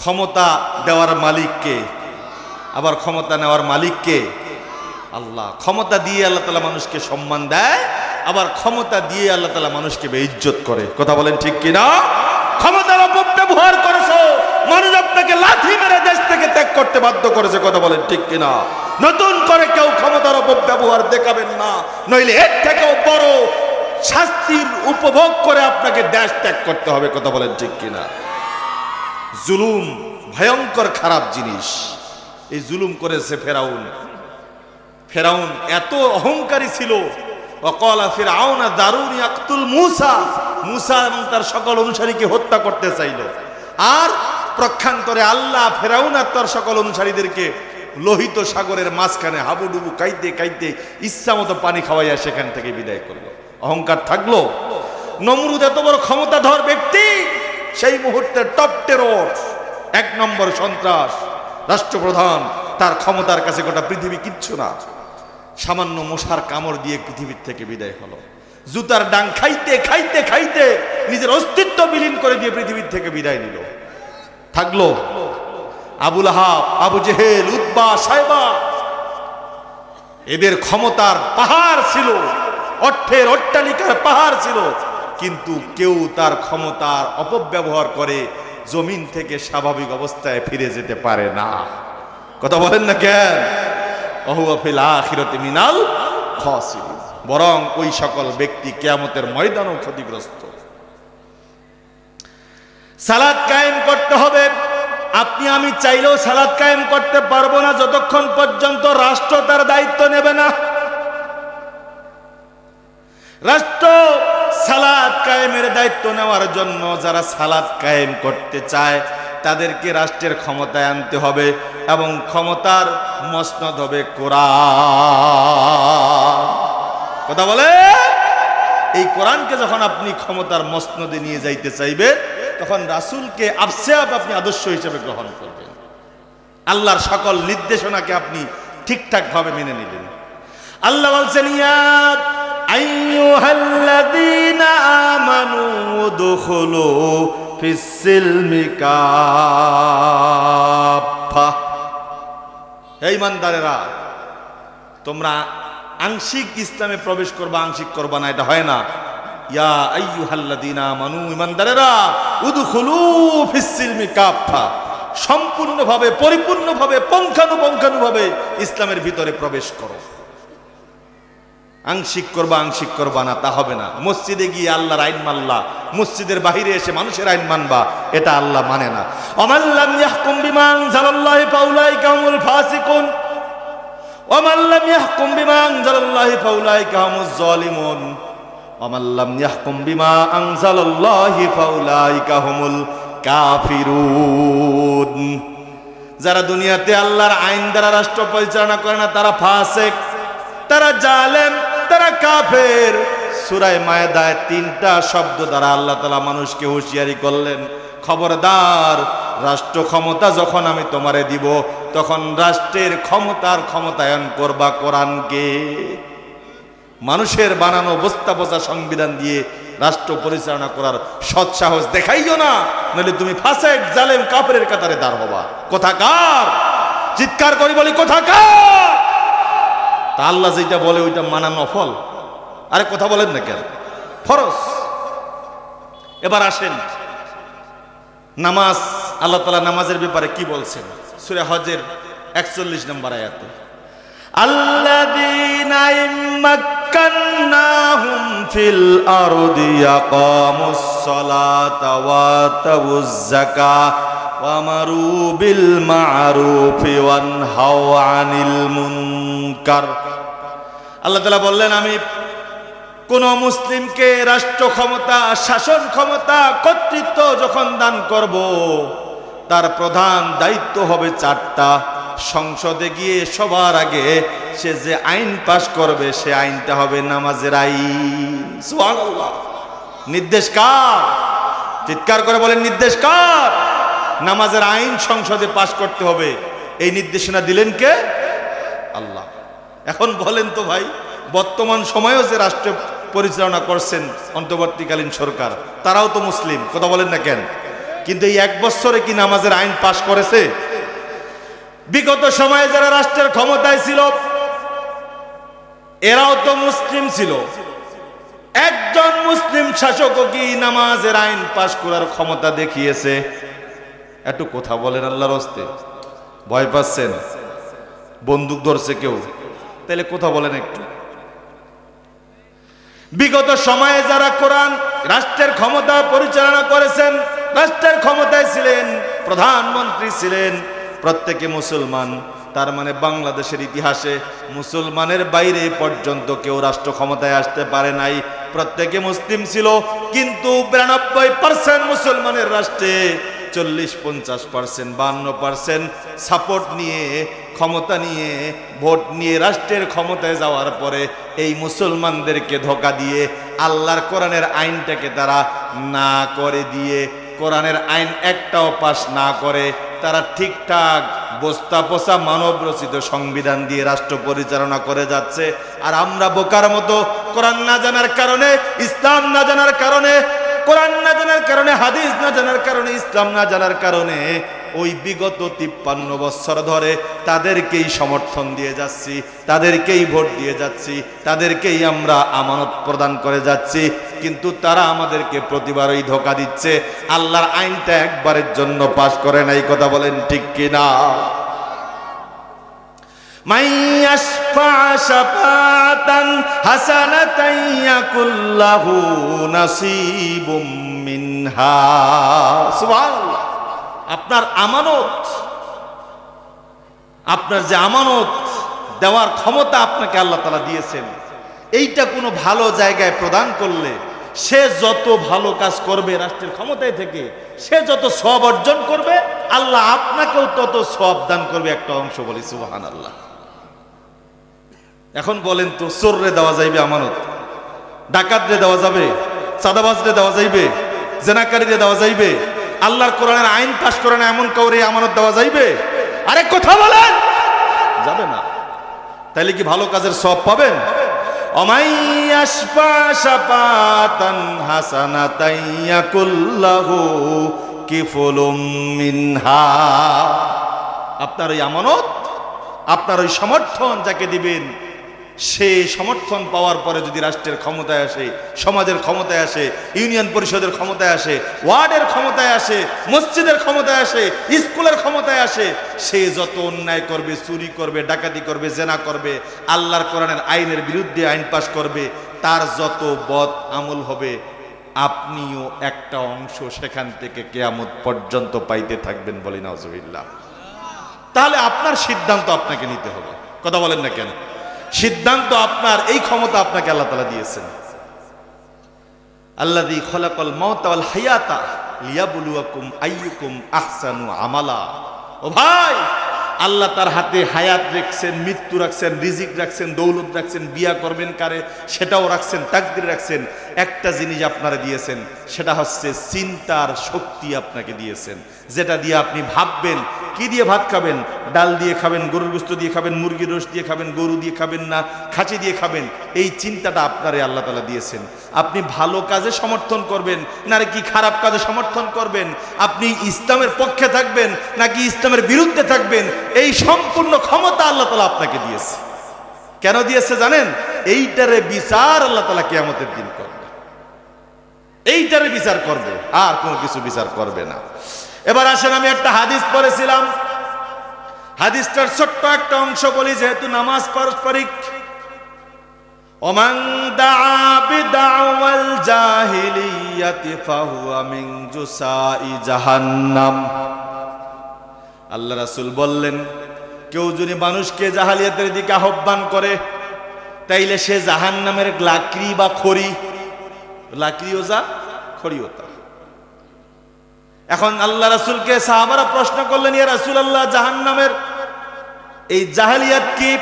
ক্ষমতা দেওয়ার মালিককে আবার ক্ষমতা নেওয়ার মালিককে আল্লাহ। ক্ষমতা দিয়ে আল্লাহ তালা মানুষকে সম্মান দেয়, আবার ক্ষমতা দিয়ে আল্লাহ তালা মানুষকে বেইজ্জত করে। কথা বলেন ঠিক কিনা? ক্ষমতার অপব্যবহার করেছ, মানুষ আপনাকে লাথি মেরে দেশ থেকে ত্যাগ করতে বাধ্য করেছে, কথা বলেন ঠিক কিনা? নতুন করে কেউ ক্ষমতার অপব্যবহার দেখাবেন না, নইলে এর থেকেও বড় শাস্তির উপভোগ করে আপনাকে দেশ ত্যাগ করতে হবে, কথা বলেন ঠিক কিনা? জুলুম, ভয়ঙ্কর খারাপ জিনিস। এই জুলুম করেছে ফেরাউন। ফেরাউন এত অহংকারী ছিল। অকলা ফেরাউনা দারুণ মুসা। তার সকল অনুসারীকে হত্যা করতে আর ফেরাউন আর তার সকল অনুসারীদেরকে লোহিত সাগরের মাঝখানে কাইতে পানি খাওয়াইয়া সেখান থেকে বিদায় করল। অহংকার থাকল। নমরুদ এত বড় ক্ষমতাধর ব্যক্তি সেই মুহূর্তে টপ টেরর, এক নম্বর সন্ত্রাস, রাষ্ট্রপ্রধান, তার ক্ষমতার কাছে গোটা পৃথিবী কিচ্ছু না। সামান্য মশার কামড় দিয়ে পৃথিবীর থেকে বিদায় হলো। জুতার ডাং খাইতে খাইতে খাইতে নিজের অস্তিত্ব বিলীন করে দিয়ে পৃথিবীর থেকে বিদায় নিল। থাকল আবুল আহাব, আবু জেহেল উদ্বা সাইবা এদের ক্ষমতার পাহাড় ছিল, অর্থের অট্টালিকার পাহাড় ছিল। কিন্তু কেউ তার ক্ষমতার অপব্যবহার করে জমিন থেকে স্বাভাবিক অবস্থায় ফিরে যেতে পারে না। কথা বলেন না কেন? মিনাল বরং ওই সকল ব্যক্তি কেয়ামতের ময়দানও ক্ষতিগ্রস্ত। সালাদ কায়েম করতে হবে। আপনি আমি চাইলেও সালাদ কায়েম করতে পারব না যতক্ষণ পর্যন্ত রাষ্ট্র তার দায়িত্ব নেবে না। রাষ্ট্র সালাদ কায়েমের দায়িত্ব নেওয়ার জন্য যারা সালাদ কায়েম করতে চায়, তাদেরকে রাষ্ট্রের ক্ষমতায় আনতে হবে এবং ক্ষমতার মসনদ হবে কোরআন। কথা বলে? এই কোরআনকে যখন আপনি ক্ষমতার মসনদে নিয়ে যাইতে চাইবেন তখন রাসূলকে আবসেয়াব আপনি আদর্শ হিসেবে গ্রহণ করবেন। আল্লাহর সকল নির্দেশনাকে আপনি ঠিকঠাক ভাবে মেনে নিলেন আল্লাহ বলছেন ইয়া আইয়ুহাল্লাযীনা আমানু উদখুলু ফিস-সিলমি কাফা হে ইমানদারেরা তোমরা আংশিক ইসলামে প্রবেশ করবা, আংশিক করবা না, এটা হয় না। ইয়া আইয়ুহাল্লাযীনা আমানু ইমানদারেরা উদখুলু ফিস-সিলমি কাফা সম্পূর্ণভাবে, পরিপূর্ণভাবে, পঙ্খানুপঙ্খানুভাবে ইসলামের ভিতরে প্রবেশ করো। আংশিক করবা আংশিক করবা না, তা হবে না। মসজিদে গিয়ে আল্লাহর আইন মানলা, মসজিদের বাহিরে এসে মানুষের আইন মানবা, এটা আল্লাহ মানে না। অমাল্লাম হুমুল কাফিরুন। যারা দুনিয়াতে আল্লাহর আইন দ্বারা রাষ্ট্র পরিচালনা করে না, তারা ফাসেক, তারা জালেম। তারা কাফের। সুরায় মায়দায় তিনটা শব্দ দ্বারা আল্লাহ তালা মানুষকে হুঁশিয়ারি করলেন। খবরদার, রাষ্ট্র ক্ষমতা যখন আমি তোমারে দিব, তখন রাষ্ট্রের ক্ষমতার ক্ষমতায়ন করবা কোরআনকে। মানুষের বানানো বস্তা বসা সংবিধান দিয়ে রাষ্ট্র পরিচালনা করার সৎসাহস দেখাইও না নাহলে তুমি ফাসেক, জালেম কাপড়ের কাতারে দাঁড় হবা। কোথাকার? চিৎকার করি বলি, কোথাকার? তা আল্লাহ যেটা বলে ওইটা মানা নফল আরে কথা বলেন না কেন ফরজ এবার আসেন নামাজ আল্লাহ তালা নামাজের ব্যাপারে কি বলছেন সুরে হজের একচল্লিশ নম্বর আয়াতে الذين إن مكناهم في الأرض يقاموا الصلاة وآتوا الزكاة وأمروا بالمعروف وانهوا عن المنكر আল্লাহ তালা বললেন, আমি কোন মুসলিমকে রাষ্ট্র ক্ষমতা শাসন ক্ষমতা কর্তৃত্ব যখন দান করব, তার প্রধান দায়িত্ব হবে চারটা। সংসদে গিয়ে সবার আগে সে যে আইন পাশ করবে, সে আইনটা হবে নামাজের আইন। নির্দেশ কার? চিৎকার করে বলেন, নির্দেশ কার? নামাজের আইন সংসদে পাশ করতে হবে। এই নির্দেশনা দিলেন কে? আল্লাহ। এখন বলেন তো ভাই, বর্তমান সময়েও যে রাষ্ট্র পরিচালনা করছেন অন্তর্বর্তীকালীন সরকার, তারাও তো মুসলিম, কথা বলেন না কেন? কিন্তু এই এক বছরে কি নামাজের আইন পাশ করেছে? বিগত সময়ে যারা রাষ্ট্রের ক্ষমতায় ছিল, এরাও তো মুসলিম ছিল। একজন মুসলিম শাসকও কি নামাজের আইন পাশ করার ক্ষমতা দেখিয়েছে? একটু কথা বলেন আল্লাহর হস্তে। ভয় পাচ্ছেন? বন্দুক ধরছে কেউ? তাহলে কথা বলেন একটু। বিগত সময়ে যারা কোরআন রাষ্ট্রের ক্ষমতা পরিচালনা করেছেন, রাষ্ট্রের ক্ষমতায় ছিলেন, প্রধানমন্ত্রী ছিলেন, প্রত্যেকে মুসলমান, তার মানে বাংলাদেশের ইতিহাসে মুসলমানের বাইরে পর্যন্ত কেউ রাষ্ট্র ক্ষমতায় আসতে পারে নাই। প্রত্যেকে মুসলিম ছিল, কিন্তু বিরানব্বই পার্সেন্ট মুসলমানের রাষ্ট্রে চল্লিশ, পঞ্চাশ পার্সেন্ট, বান্ন পার্সেন্ট সাপোর্ট নিয়ে, ক্ষমতা নিয়ে, ভোট নিয়ে রাষ্ট্রের ক্ষমতায় যাওয়ার পরে এই মুসলমানদেরকে ধোকা দিয়ে আল্লাহর কোরআনের আইনটাকে তারা না করে দিয়ে, কোরআনের আইন একটাও পাশ না করে, তারা ঠিকঠাক বস্তা পোষা মানব রচিত সংবিধান দিয়ে রাষ্ট্র পরিচালনা করে যাচ্ছে। আর আমরা বোকার মতো কোরআন না জানার কারণে, ইসলাম না জানার কারণে কোরআন না জানার কারণে, হাদিস না জানার কারণে, ইসলাম না জানার কারণে ওই বিগত তিপ্পান্ন বছর ধরে তাদেরকেই সমর্থন দিয়ে যাচ্ছি, তাদেরকেই ভোট দিয়ে যাচ্ছি, তাদেরকেই আমরা আমানত প্রদান করে যাচ্ছি, কিন্তু তারা আমাদেরকে প্রতিবারই ধোকা দিচ্ছে। আল্লাহর আইনটা একবারের জন্য পাশ করে নাই, কথা বলেন ঠিক কিনা? من يشفع شفاعة حسنة يكن له نصيب منها سبحان الله আপনার আমানত আপনার যে আমানত দেওয়ার ক্ষমতা আপনাকে আল্লাহ তালা দিয়েছেন এইটা কোনো ভালো জায়গায় প্রদান করলে সে যত ভালো কাজ করবে রাষ্ট্রের ক্ষমতায় থেকে সে যত সব অর্জন করবে আল্লাহ আপনাকেও তত সব দান করবে একটা অংশ বলি সুবাহান আল্লাহ এখন বলেন তো, চোররে দেওয়া যাইবে আমানত? ডাকাতরে দেওয়া যাবে? চাঁদাবাজরে দেওয়া যাইবে? জেনাকারীরে দেওয়া যাইবে? আল্লাহর কোরআনের আইন পাশ করে না এমন কাউরে আমানত দেওয়া যাইবে? আরে কথা বলেন! যাবে না। তাইলে কি ভালো কাজের সব পাবেন? আপনার ওই আমানত, আপনার ওই সমর্থন যাকে দিবেন সে সমর্থন পাওয়ার পরে যদি রাষ্ট্রের ক্ষমতায় আসে, সমাজের ক্ষমতায় আসে, ইউনিয়ন পরিষদের ক্ষমতায় আসে, ওয়ার্ডের ক্ষমতায় আসে, মসজিদের ক্ষমতায় আসে, স্কুলের ক্ষমতায় আসে, সে যত অন্যায় করবে, চুরি করবে, ডাকাতি করবে, জেনা করবে, আল্লাহর কোরআনের আইনের বিরুদ্ধে আইন পাশ করবে, তার যত বদ আমল হবে, আপনিও একটা অংশ সেখান থেকে কেয়ামত পর্যন্ত পাইতে থাকবেন বলি নজবিল্লা তাহলে আপনার সিদ্ধান্ত আপনাকে নিতে হবে। কথা বলেন না কেন? সিদ্ধান্ত আপনার, এই ক্ষমতা আপনাকে আল্লাহ তালা দিয়েছেন। আল্লাহ দি খলাকল মতাল হায়াতা লিয়াবুলুয়াকুম আইয়ুকুম আহসানু আমালা। ও ভাই, আল্লাহ তার হাতে হায়াত রাখছেন, মৃত্যু রাখছেন, রিজিক রাখছেন, দৌলত রাখছেন, বিয়া করবেন কারে, সেটাও রাখছেন, তাকদির রাখছেন। একটা জিনিস আপনারা দিয়েছেন, সেটা হচ্ছে চিন্তার শক্তি আপনাকে দিয়েছেন। যেটা দিয়ে আপনি ভাববেন, কি দিয়ে ভাত খাবেন? ডাল দিয়ে খাবেন, গরুর গোস্ত দিয়ে খাবেন, মুরগির রোস দিয়ে খাবেন, গরু দিয়ে খাবেন না খাঁচি দিয়ে খাবেন, এই চিন্তাটা আপনারে আল্লাহ তালা দিয়েছেন। আপনি ভালো কাজে সমর্থন করবেন, না কি খারাপ কাজে সমর্থন করবেন? আপনি ইসলামের পক্ষে থাকবেন, নাকি ইসলামের বিরুদ্ধে থাকবেন? এই সম্পূর্ণ ক্ষমতা আল্লাহ তালা আপনাকে দিয়েছে। কেন দিয়েছে জানেন? এইটারে বিচার আল্লাহ তালা কেয়ামতের দিন করবে। এইটারে বিচার করবে, আর কোনো কিছু বিচার করবে না। এবার আসেন, আমি একটা হাদিস পড়েছিলাম। হাদিসটার ছোট্ট একটা অংশ বলি, যেহেতু নামাজ পারস্পরিক। ওমান দাআ বিদাওয়াল জাহিলিয়াতি ফাহুয়া মিন জুসাই জাহান্নাম। আল্লাহ রাসূল বললেন, কেউ যদি মানুষকে জাহালিয়াতের দিকে আহ্বান করে, তাইলে সে জাহান্নামের লাকড়ি বা খড়ি। লাকড়িও যা খড়িও তা এখন আল্লাহ রাসুলকে সাহাবারা প্রশ্ন করলেন, ইয়া রাসুল আল্লাহ জাহান নামের এই জাহালিয়াত কি?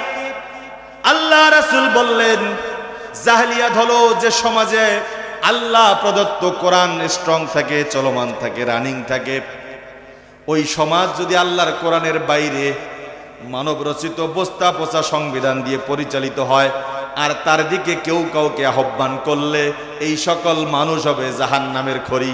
আল্লাহ রাসুল বললেন, জাহালিয়াত হলো যে সমাজে আল্লাহ প্রদত্ত কোরআন স্ট্রং থাকে, চলমান থাকে, রানিং থাকে। ওই সমাজ যদি আল্লাহর কোরআনের বাইরে মানব রচিত বস্তা পচা সংবিধান দিয়ে পরিচালিত হয় আর তার দিকে কেউ কাউকে আহ্বান করলে এই সকল মানুষ হবে জাহান নামের খড়ি।